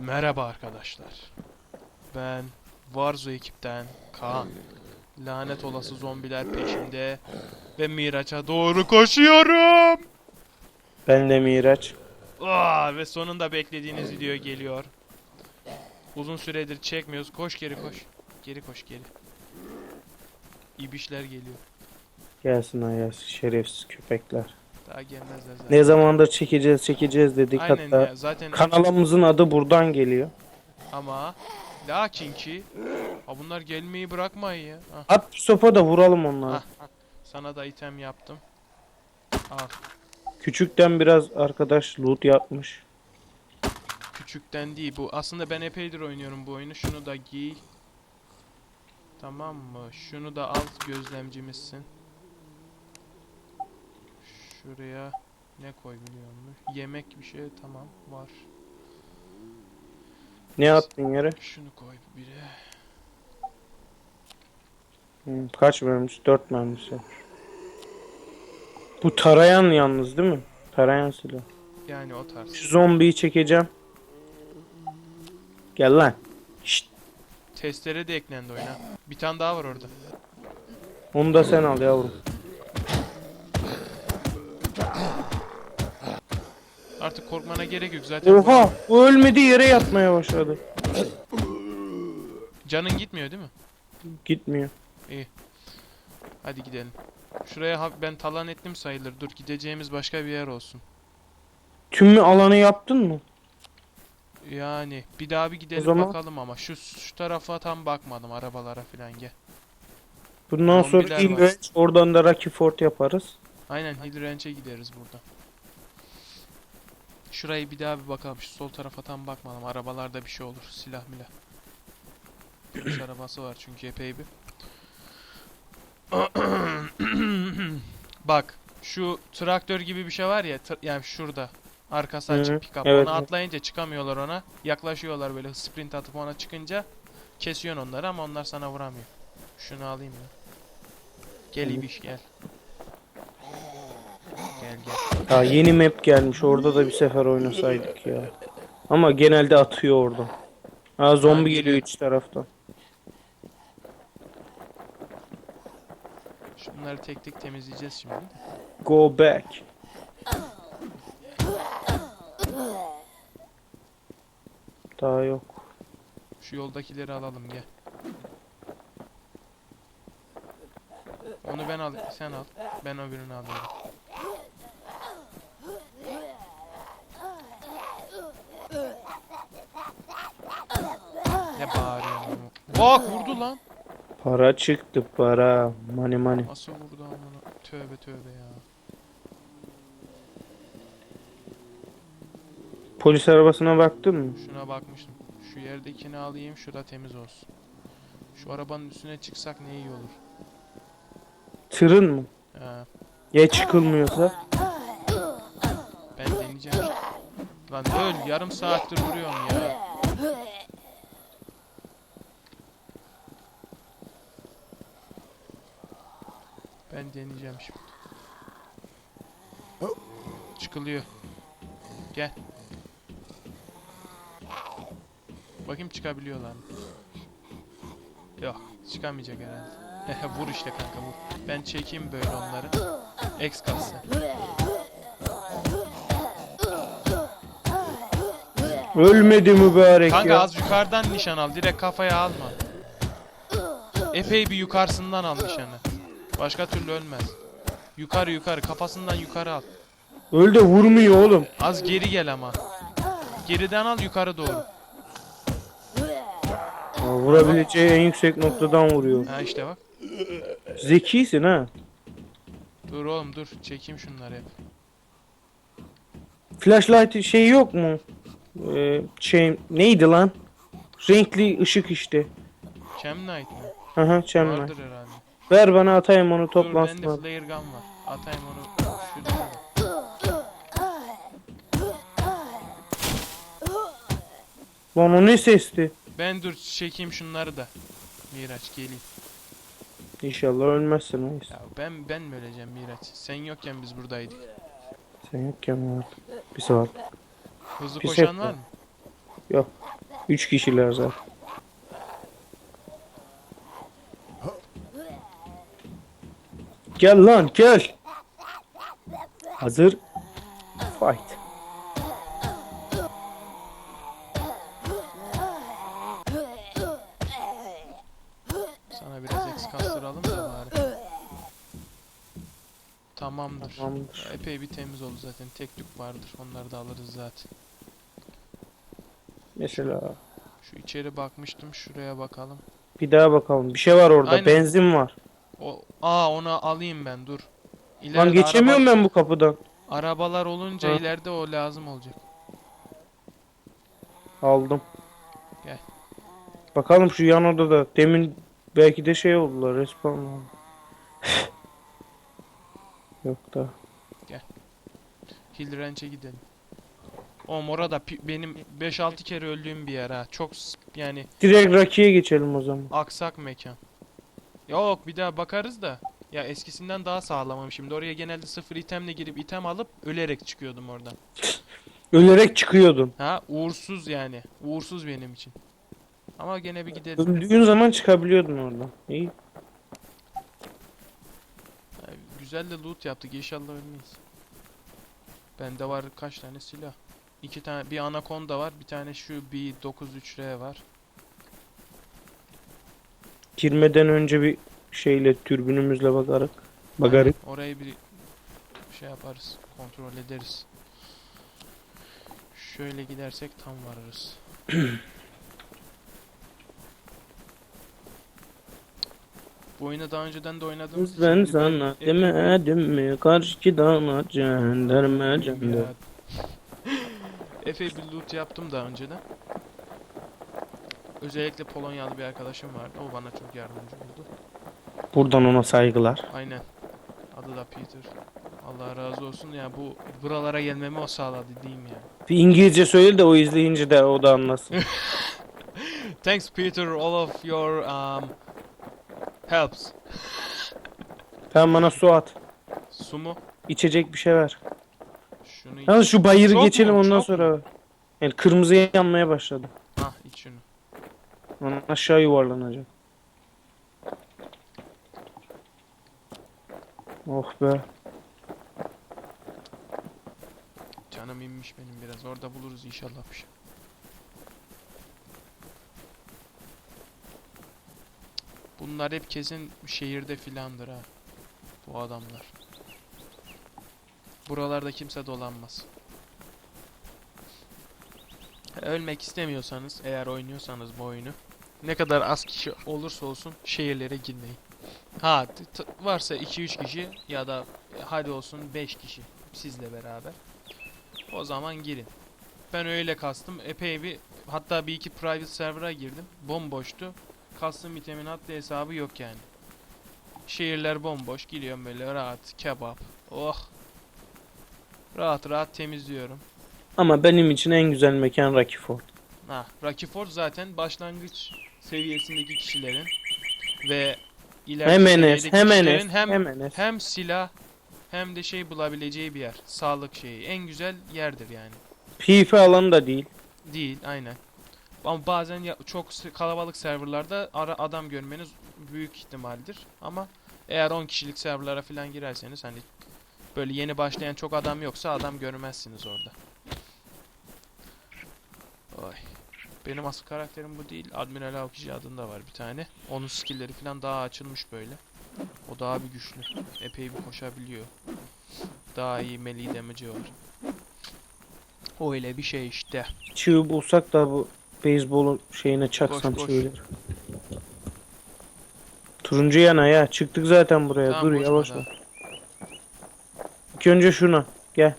Merhaba arkadaşlar. Ben Varzo ekipten Kaan. Lanet olası zombiler peşimde ve Miraç'a doğru koşuyorum. Ben de Miraç. Aa, ve sonunda beklediğiniz video geliyor. Uzun süredir çekmiyoruz. Koş geri koş. Geri koş geri. İbişler geliyor. Gelsin ha gelsin şerefsiz köpekler. Daha gelmezler zaten. Ne zamandır çekeceğiz çekeceğiz dedik Aynen hatta. ya zaten Kanalımızın adı buradan geliyor. ama lakin ki ha bunlar gelmeyi bırakmayın ya. Ah, At bir sopa da vuralım onları. ah, ah. Sana da item yaptım. Al. Küçükten biraz arkadaş loot yapmış. Küçükten değil bu. Aslında ben epeydir oynuyorum bu oyunu. Şunu da giy. Tamam mı? Şunu da al gözlemcimizsin. Şuraya ne koy biliyor musun? Yemek bir şey tamam var. Ne attın yere? Şunu koy bire. Hı, kaç mermisi? 4 mermisi. var. Bu tarayan yalnız değil mi? Tarayan silah. Yani o tarz. Şu zombiyi çekeceğim. Gel lan. Şşt. Testere de eklendi oyuna. Bir tane daha var orada. Onu da sen al yavrum. Artık korkmana gerek yok zaten. Oha! O ölmedi yere yatmaya başladı. Canın gitmiyor değil mi? Gitmiyor. Hadi gidelim. Şuraya ben talan ettim sayılır. Dur gideceğimiz başka bir yer olsun. Tüm alanı yaptın mı? Yani bir daha bir gidelim zaman- bakalım ama şu şu tarafa tam bakmadım arabalara filan gel. Bundan sonra Zombiler ilk var. önce oradan da Rocky Ford yaparız. Aynen Hill Ranch'e gideriz buradan. Şurayı bir daha bir bakalım. Şu sol tarafa tam bakmadım. Arabalarda bir şey olur. Silah milah. Polis arabası var çünkü epey bir. Bak şu traktör gibi bir şey var ya yani şurada arkası Hı hı, açık pick-up. evet, ona atlayınca çıkamıyorlar ona. Yaklaşıyorlar böyle sprint atıp ona çıkınca kesiyorsun onları ama onlar sana vuramıyor. Şunu alayım ya. Gel ibiş gel. Ya yeni map gelmiş. Orada da bir sefer oynasaydık ya. Ama genelde atıyor oradan. Ha zombi geliyor. iç taraftan. Şunları tek tek temizleyeceğiz şimdi. Go back. Daha yok. Şu yoldakileri alalım gel. Onu ben al, sen al. Ben öbürünü alıyorum. Ne bağırıyorsun? Bak vurdu lan. Para çıktı para. Money money. Nasıl vurdu amına? Tövbe tövbe ya. Polis arabasına baktın mı? Şuna bakmıştım. Şu yerdekini alayım, şurada temiz olsun. Şu arabanın üstüne çıksak ne iyi olur. Tırın mı? Ha, Ya çıkılmıyorsa? ben deneyeceğim. Lan öl, yarım saattir vuruyorum ya. Ben deneyeceğim şimdi. Çıkılıyor. Gel. Bakayım çıkabiliyorlar mı? Yok, çıkamayacak herhalde. vur işte kanka vur. Ben çekeyim böyle onları. X kalsın. Ölmedi mübarek Kanka ya. az yukarıdan nişan al. Direkt kafaya alma. Epey bir yukarısından al nişanı. Başka türlü ölmez. Yukarı yukarı. Kafasından yukarı al. Öl de vurmuyor oğlum. Az geri gel ama. Geriden al yukarı doğru. Aa, vurabileceği en yüksek noktadan vuruyor. Ha işte bak. Zekisin ha. Dur oğlum dur. Çekeyim şunları hep. Flashlight şey yok mu? Ee, şey neydi lan? Renkli ışık işte. Cam Knight mi? Aha çember. Vardır herhalde. Ver bana atayım onu Dur toplansın. bende abi. flare gun var. Atayım onu. Şurada. Lan o ne sesti? Ben dur çekeyim şunları da. Miraç geleyim. İnşallah ölmezsin o Ya ben ben mi öleceğim Miraç? Sen yokken biz buradaydık. Sen yokken var. Bir saat. Hızlı Pis koşan etme. var mı? Yok. Üç kişiler zaten. Gel lan gel. Hazır. Fight. Sana biraz eks kastıralım da bari. Tamamdır. Tamamdır. Epey bir temiz oldu zaten. Tek tük vardır. Onları da alırız zaten. Mesela Şu içeri bakmıştım. Şuraya bakalım. bir daha bakalım. Bir şey var orada. Aynen. Benzin var. O, aa onu alayım ben dur. Lan İleride geçemiyorum araba- ben bu kapıdan. Arabalar olunca Ha. ileride o lazım olacak. Aldım. Gel. Bakalım şu yan odada. Demin belki de şey oldular. Respawn oldu. Yok da. Hill Ranch'e gidelim. O orada pi- benim 5-6 kere öldüğüm bir yer ha. Çok s- yani Direkt Rocky'ye geçelim o zaman. aksak mekan. Yok bir daha bakarız da. Ya eskisinden daha sağlamam şimdi. Oraya genelde sıfır itemle girip item alıp ölerek çıkıyordum oradan. Ölerek çıkıyordun. Ha uğursuz yani. Uğursuz benim için. Ama gene bir gidelim. Öldüğün zaman çıkabiliyordun oradan. İyi. Ya, güzel de loot yaptık. İnşallah ölmeyiz. Bende var kaç tane silah. İki tane bir anakonda var. Bir tane şu B93R var. Girmeden önce bir şeyle türbünümüzle bakarık. Bakarık. Aynen, Orayı bir şey yaparız. Kontrol ederiz. Şöyle gidersek tam varırız. Bu oyunu daha önceden de oynadığımız için Ben sana epey- demedim mi karşıdan cenderme cender. Epey bir loot yaptım daha önceden. Özellikle Polonyalı bir arkadaşım vardı. O bana çok yardımcı oldu. Buradan ona saygılar. Aynen. Adı da Peter. Allah razı olsun. Ya bu buralara gelmemi o sağladı diyeyim ya. Bir İngilizce söyle de o izleyince de o da anlasın. Thanks Peter all of your um helps. Tamam bana su at. Su mu? İçecek bir şey ver. Şunu iç. Yalnız şu bayırı Çok geçelim mu? ondan Çok sonra. Yani kırmızıya yanmaya başladı. Ah iç şunu. Ondan aşağı yuvarlanacak. Oh be. Canım inmiş benim biraz. Orada buluruz inşallah bir şey. Bunlar hep kesin şehirde filandır ha. Bu adamlar. Buralarda kimse dolanmaz. Ölmek istemiyorsanız eğer oynuyorsanız bu oyunu ne kadar az kişi olursa olsun şehirlere girmeyin. Ha varsa 2-3 kişi ya da e, hadi olsun 5 kişi sizle beraber. O zaman girin. Ben öyle kastım. Epey bir hatta bir iki private server'a girdim. Bomboştu. Custom itemin hatta hesabı yok yani. Şehirler bomboş. Giriyorum böyle rahat. Kebap. Oh. Rahat rahat temizliyorum. Ama benim için en güzel mekan Rocky Ford. Ha, Rocky Ford zaten başlangıç seviyesindeki kişilerin ve ileriki Hemen es, seviyedeki kişilerin hem hemen es. hem silah hem de şey bulabileceği bir yer. Sağlık şeyi. En güzel yerdir yani. PvP alanı da değil. Değil, aynen. Ama bazen ya, çok kalabalık serverlarda ara adam görmeniz büyük ihtimaldir. Ama eğer 10 kişilik serverlara falan girerseniz hani böyle yeni başlayan çok adam yoksa adam görmezsiniz orada. Oy. Benim asıl karakterim bu değil. Admiral Aokiji adında var bir tane. Onun skill'leri falan daha açılmış böyle. O daha bir güçlü. Epey bir koşabiliyor. Daha iyi melee damage'i var. Öyle bir şey işte. Çığ bulsak da bu beyzbolun şeyine çaksam koş. çığır. Turuncu yana ya. Çıktık zaten buraya. Tamam, Dur yavaş ol. İlk önce şuna. Gel.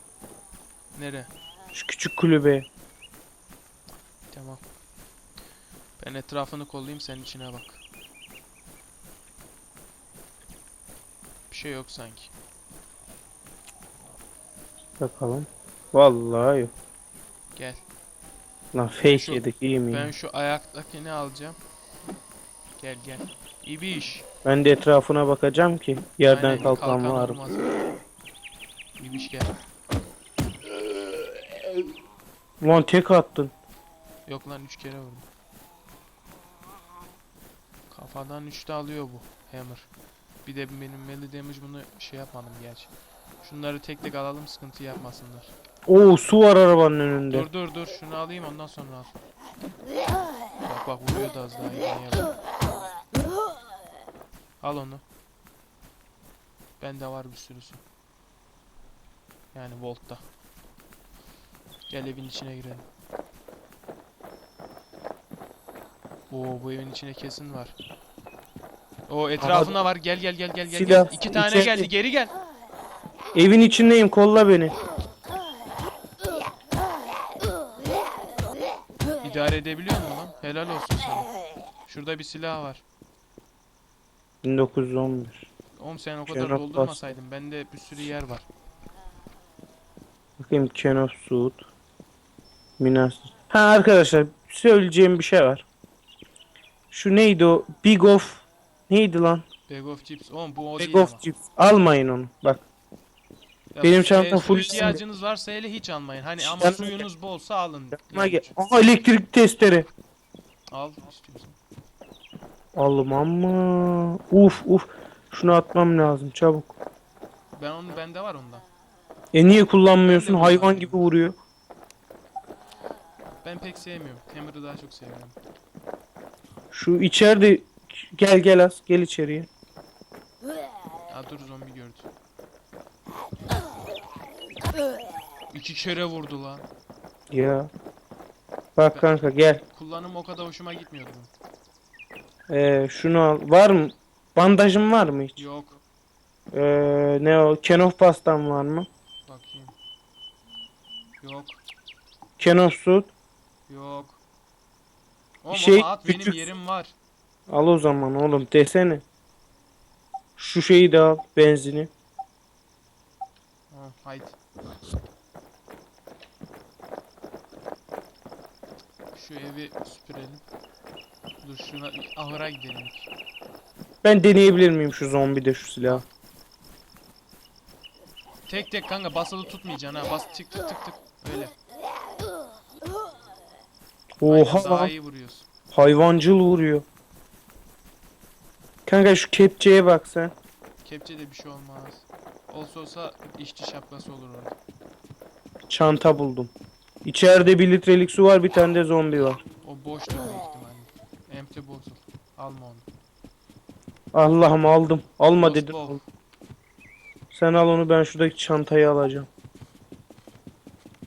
Nere? Şu küçük kulübeye. Tamam. Ben etrafını kollayayım sen içine bak. Bir şey yok sanki. Bakalım. Vallahi yok. Gel. Lan fake Şu- yedik iyi mi? Ben şu ayaktakini alacağım. Gel gel. İbiş. ben de etrafına bakacağım ki yerden Aynen, kalkan kalkan var. mı? olmaz. İbiş gel. Ulan tek attın. Yok lan 3 kere vurdum. Kafadan 3 de alıyor bu hammer. Bir de benim melee damage bunu şey yapmadım gerçi. Şunları tek tek alalım sıkıntı yapmasınlar. Oo su var arabanın önünde. Dur dur dur şunu alayım ondan sonra al. Bak bak vuruyor da az daha iyi. Al onu. Bende var bir sürüsü. Yani Volt'ta. Gel evin içine girelim. Oo bu evin içine kesin var. O etrafına var. Gel gel gel gel gel. Silah. İki tane içeride. geldi. Geri gel. Evin içindeyim kolla beni. İdare edebiliyor musun lan? Helal olsun sana. Şurada bir silah var. 1911. Oğlum sen o kadar Şeref doldurmasaydın bende bir sürü yer var. Bakayım Can of Suit. Minas. Ha arkadaşlar söyleyeceğim bir şey var. Şu neydi o? Big of neydi lan? Bag of chips. Oğlum bu o Big değil of ama. chips. Almayın onu. Bak. Ya benim su- çantam su full ihtiyacınız varsa hele hiç almayın. Hani ama Yanına suyunuz bolsa alın. Yanıma gel. Aha elektrik testleri. Al istiyorsan. Alım ama. Uf uf. Şunu atmam lazım çabuk. Ben onu bende var ondan. E niye kullanmıyorsun? Ben de Hayvan kullanmıyorum. gibi vuruyor. Ben pek sevmiyorum. Hammer'ı daha çok seviyorum. Şu içeride gel gel az gel içeriye. Aa dur zombi gördü. İki kere vurdu lan. Ya. Bak kanka gel. Kullanım o kadar hoşuma gitmiyordu. Ee, şunu al. Var mı? Bandajın var mı hiç? Yok. Ee, ne o? Kenof pastan var mı? Bakayım. Yok. Kenof Suit. Yok. Oğlum Şey, ama at benim küçük- yerim var. Al o zaman oğlum desene. Şu şeyi de al. Benzini. Ha, haydi. Şu evi süpürelim. Dur şuna ahıra gidelim. Ben deneyebilir miyim şu zombide şu silahı? Tek tek kanka basılı tutmayacaksın ha. Bas tık tık tık tık. Öyle. Oha daha lan. iyi vuruyorsun. Hayvancıl vuruyor. Kanka şu kepçeye bak sen. Kepçede bir şey olmaz. Olsa olsa işçi şapkası olur orada. Çanta buldum. İçeride bir litrelik su var bir tane de zombi var. O boştur büyük ihtimalle. Empty bottle. Alma onu. Allah'ım aldım. Alma Ghost dedim. ball. Sen al onu ben şuradaki çantayı alacağım.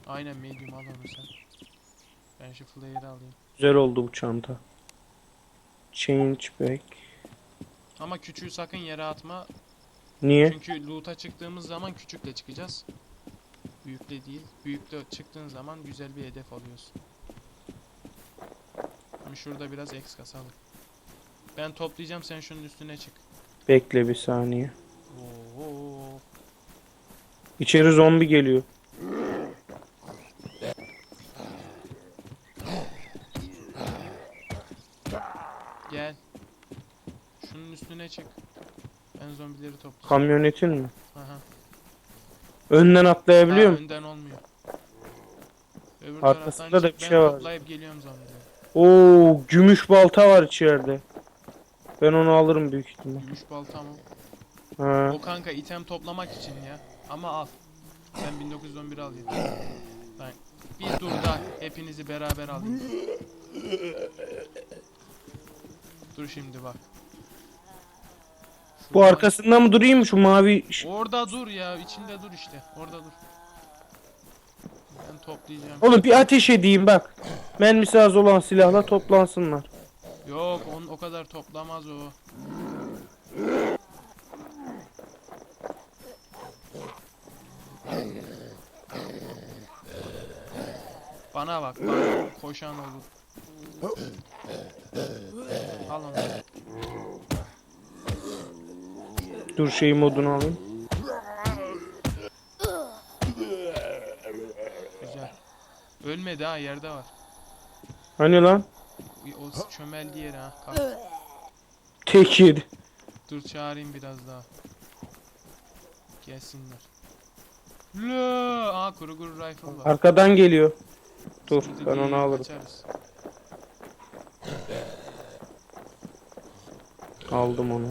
Aynen medium al onu sen. Şu flare'ı alayım. Güzel oldu bu çanta. Change back. Ama küçüğü sakın yere atma. Niye? Çünkü loot'a çıktığımız zaman küçükle çıkacağız. Büyükle değil. Büyükle çıktığın zaman güzel bir hedef alıyorsun. Şimdi şurada biraz X kasalım. Ben toplayacağım sen şunun üstüne çık. Bekle bir saniye. Oo. İçeri zombi geliyor. Gel. Şunun üstüne çık. Toplayacağım. Kamyonetin mi? Aha. Önden atlayabiliyor Ha, mu? önden olmuyor. Öbür Arkasında taraftan da çık, bir ben şey var. toplayıp geliyorum zombileri. Oo, gümüş balta var içeride. Ben onu alırım büyük ihtimal. Gümüş balta mı? Ha. O kanka item toplamak için ya. Ama al. Sen 1911 al ya. Ben bir dur da hepinizi beraber alayım. Dur şimdi bak. Bu Şuradan- arkasında mı durayım şu mavi? ş- Orada dur ya. içinde dur işte. Orada dur. Ben toplayacağım. Oğlum bir ateş edeyim bak. Mermisi az olan silahla toplansınlar. Yok on o kadar toplamaz o. Bana bak, bana koşan olur. Al onu. Dur şey modunu alayım. Güzel. Ölmedi ha, yerde var. Hani lan? O çömeldi yere ha. Kalk. Tek yedi. Dur çağırayım biraz daha. Gelsinler. Lö! Aa kuru kuru rifle var. Arkadan geliyor. Dur Sıkıntı ben onu alırım. kaçarız. Aldım onu.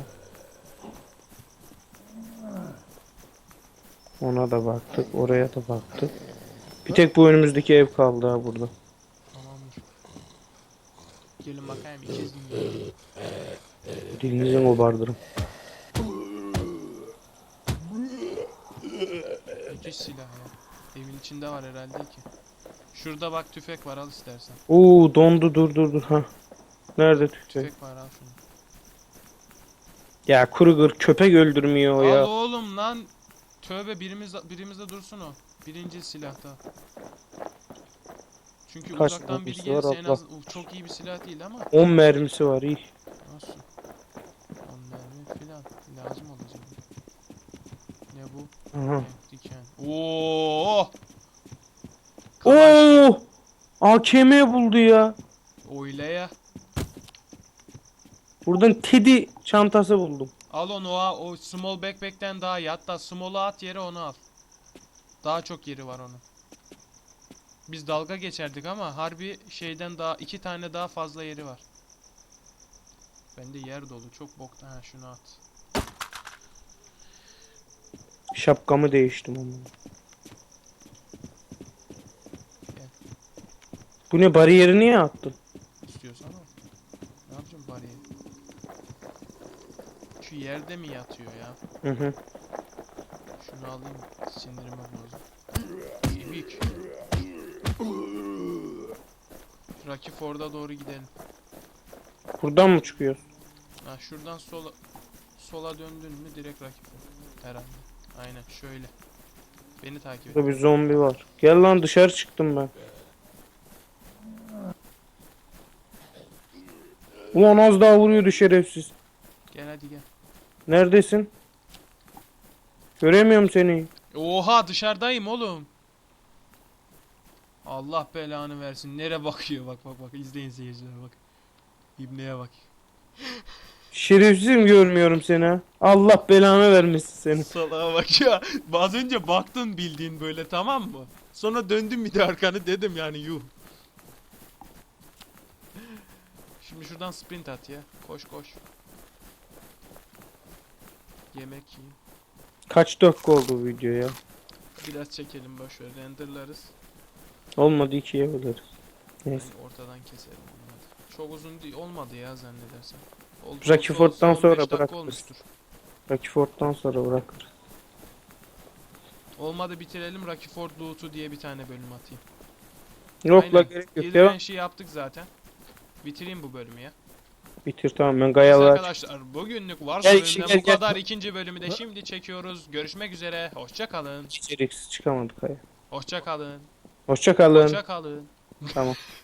Ona da baktık. Oraya da baktık. Bir tek bu önümüzdeki ev kaldı ha burada. Tamamdır. Gelin bakayım ikiz dinleyelim. Dilinizin obardırım. İkiz silah ya. Evin içinde var herhalde ki. Şurada bak tüfek var al istersen. Oo dondu dur dur dur ha. Nerede tüfek? Tüfek var al şunu. Ya Kruger köpek öldürmüyor o Al ya. oğlum lan. Tövbe birimiz birimizde dursun o. Birinci silahta. Çünkü Kaç uzaktan biri mermisi var gelirse en az Uh, çok iyi bir silah değil ama 10 mermisi var iyi. nasıl? On mermi filan lazım olacak. Ne bu? Aha. Ne? Diken. Oo! Kalaş. Oo! AKM buldu ya. Öyle ya. Buradan Teddy çantası buldum. Al onu o, o small backpack'ten daha iyi. Hatta small'u at yere onu al. Daha çok yeri var onun. Biz dalga geçerdik ama harbi şeyden daha iki tane daha fazla yeri var. Bende yer dolu. Çok bokta. Ha şunu at. Şapkamı değiştim ama. Gel. Bu ne bariyeri niye attın? İstiyorsan al. Ne yapacağım bariyer? Şu yerde mi yatıyor ya? Hı hı. Şunu alayım. Sindirimi bozdu. Kemik. Rocky Ford'a doğru gidelim. Buradan mı çıkıyor? Ha şuradan sola sola döndün mü direkt Ford. Herhalde. Aynen şöyle. Beni takip et. Burada bir zombi var. Gel lan dışarı çıktım ben. Ulan az daha vuruyordu şerefsiz. Neredesin? Göremiyorum seni. Oha dışarıdayım oğlum. Allah belanı versin. Nere bakıyor bak bak bak. İzleyin seyirciler bak. İbneye bak. Şerefsizim görmüyorum seni ha. Allah belanı vermesin seni. Salağa bak ya. Az önce baktın bildiğin böyle tamam mı? Sonra döndüm bir de arkanı dedim yani yuh. Şimdi şuradan sprint at ya. Koş koş. Yemek yiyin. Kaç dakika oldu bu video ya? Biraz çekelim boşver renderlarız. Olmadı ikiye böleriz. Neyse. Yani ortadan keselim olmadı. Çok uzun değil, olmadı ya zannedersem. Oldu, Rocky Ford'dan 15 sonra bırakırız. Rocky Ford'dan sonra bırakırız. Olmadı bitirelim Rocky Ford loot'u diye bir tane bölüm atayım. Yok la Aynen. gerek yok. İlk Devam. şey yaptık zaten. Bitireyim bu bölümü ya. Bitir tamam ben Neyse gayalar. arkadaşlar bugünlük var Gel, gel, bu gel. kadar. İkinci bölümü de şimdi çekiyoruz. Görüşmek üzere. Hoşça kalın. İçeriksiz çıkamadık. Hoşça kalın. Hoşça kalın. Hoşça kalın. Tamam.